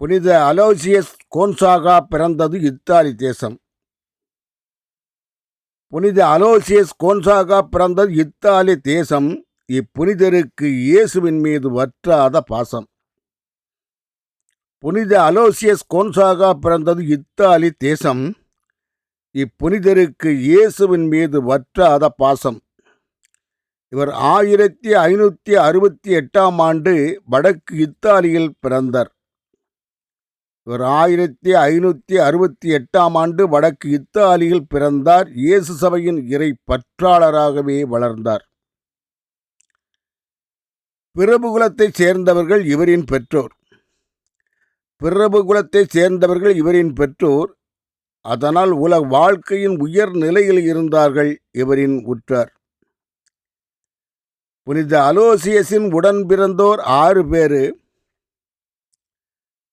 புனித அலோசியஸ் கோன்சாகா பிறந்தது இத்தாலி தேசம். புனித அலோசியஸ் கோன்சாகா பிறந்தது இத்தாலி தேசம். இப்புனிதருக்கு இயேசுவின் மீது வற்றாத பாசம். புனித அலோசியஸ் கோன்சாகா பிறந்தது இத்தாலி தேசம். இப்புனிதருக்கு இயேசுவின் மீது வற்றாத பாசம். இவர் ஆயிரத்தி ஐநூற்றி அறுபத்தி எட்டாம் ஆண்டு வடக்கு இத்தாலியில் பிறந்தார். இவர் ஆயிரத்தி ஐநூற்றி அறுபத்தி எட்டாம் ஆண்டு வடக்கு இத்தாலியில் பிறந்தார். இயேசு சபையின் இறை பற்றாளராகவே வளர்ந்தார். பிரபுகுலத்தைச் சேர்ந்தவர்கள் இவரின் பெற்றோர். பிரபுகுலத்தைச் சேர்ந்தவர்கள் இவரின் பெற்றோர். அதனால் உலக வாழ்க்கையின் உயர் நிலையில் இருந்தார்கள் இவரின் உற்றார். புனித அலோசியஸின் உடன் பிறந்தோர் ஆறு பேரு.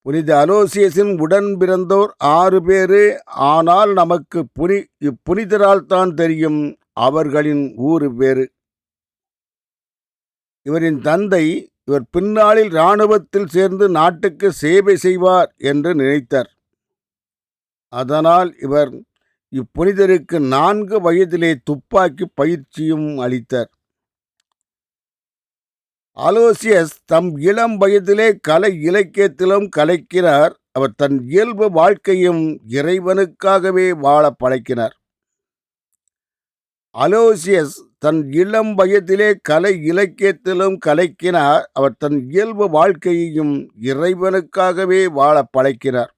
புனித அலோசியஸின் உடன் பிறந்தோர் ஆறு பேரு ஆனால் நமக்கு புனி இப்புனிதரால் தான் தெரியும் அவர்களின் ஊறு பேரு. இவரின் தந்தை இவர் பின்னாளில் இராணுவத்தில் சேர்ந்து நாட்டுக்கு சேவை செய்வார் என்று நினைத்தார். அதனால் இவர் இப்புனிதருக்கு நான்கு வயதிலே துப்பாக்கி பயிற்சியும் அளித்தார். அலோசியஸ் தம் இளம் வயதிலே கலை இலக்கியத்திலும் கலைக்கிறார். அவர் தன் இயல்பு வாழ்க்கையும் இறைவனுக்காகவே வாழ பழக்கினார். அலோசியஸ் தன் இளம் வயதிலே கலை இலக்கியத்திலும் கலைக்கினார் அவர் தன் இயல்பு வாழ்க்கையையும் இறைவனுக்காகவே வாழ பழக்கினார்.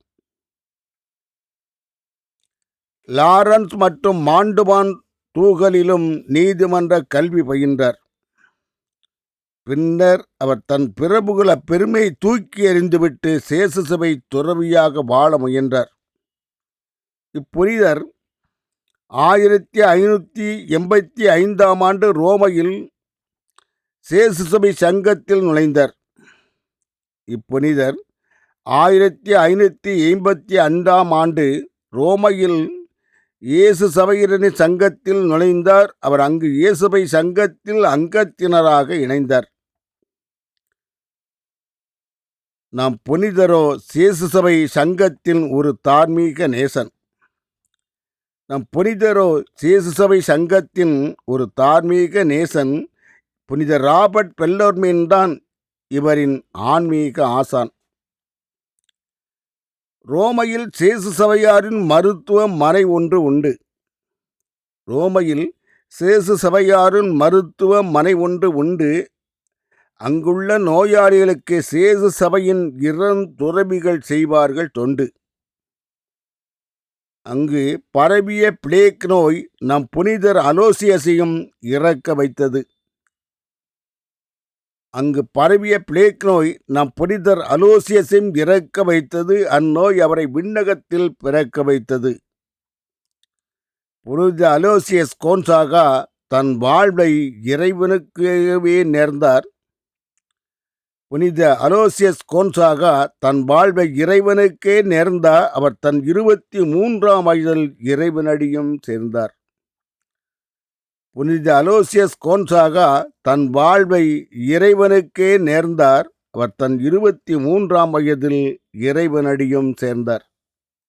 லாரன்ஸ் மற்றும் மாண்டுமான் தூகலிலும் நீதிமன்ற கல்வி பயின்றார். பின்னர் அவர் தன் பிரபுகுல பெருமையை தூக்கி எறிந்துவிட்டு சேசுசபை துறவியாக வாழ முயன்றார். இப்புனிதர் ஆயிரத்தி ஐநூற்றி எண்பத்தி ஐந்தாம் ஆண்டு ரோமையில் சேசுசபை சங்கத்தில் நுழைந்தார். இப்புனிதர் ஆயிரத்தி ஐநூற்றி ஐம்பத்தி ஐந்தாம் ஆண்டு ரோமையில் இயேசு சபையினரின் சங்கத்தில் நுழைந்தார். அவர் அங்கு இயேசுபை சங்கத்தில் அங்கத்தினராக இணைந்தார். நாம் புனிதரோ சேசு சபை சங்கத்தின் ஒரு தார்மீக நேசன். நம் புனிதரோ சேசு சபை சங்கத்தின் ஒரு தார்மீக நேசன். புனித ராபர்ட் பெல்லோர்மின் தான் இவரின் ஆன்மீக ஆசான். ரோமையில் சேசு சபையாரின் மருத்துவ மனை ஒன்று உண்டு. ரோமையில் சேசு சபையாரின் மருத்துவ மனை ஒன்று உண்டு. அங்குள்ள நோயாளிகளுக்கு சேது சபையின் இறந்துறவிகள் செய்வார்கள் தொண்டு. அங்கு பரவிய பிளேக் நோய் நம் புனிதர் அலோசியஸையும் இறக்க வைத்தது. அங்கு பரவிய பிளேக் நோய் நம் புனிதர் அலோசியஸையும் இறக்க வைத்தது. அந்நோய் அவரை விண்ணகத்தில் பிறக்க வைத்தது. புனித அலோசியஸ் கோன்சாகா தன் வாழ்வை இறைவனுக்கவே நேர்ந்தார். புனித அலோசியஸ் கோன்சாகா தன் வாழ்வை இறைவனுக்கே நேர்ந்தார் அவர் தன் இருபத்தி மூன்றாம் வயதில் இறைவனடியும் சேர்ந்தார். புனித அலோசியஸ் கோன்சாகா தன் வாழ்வை இறைவனுக்கே நேர்ந்தார் அவர் தன் இருபத்தி மூன்றாம் வயதில் இறைவனடியும் சேர்ந்தார்.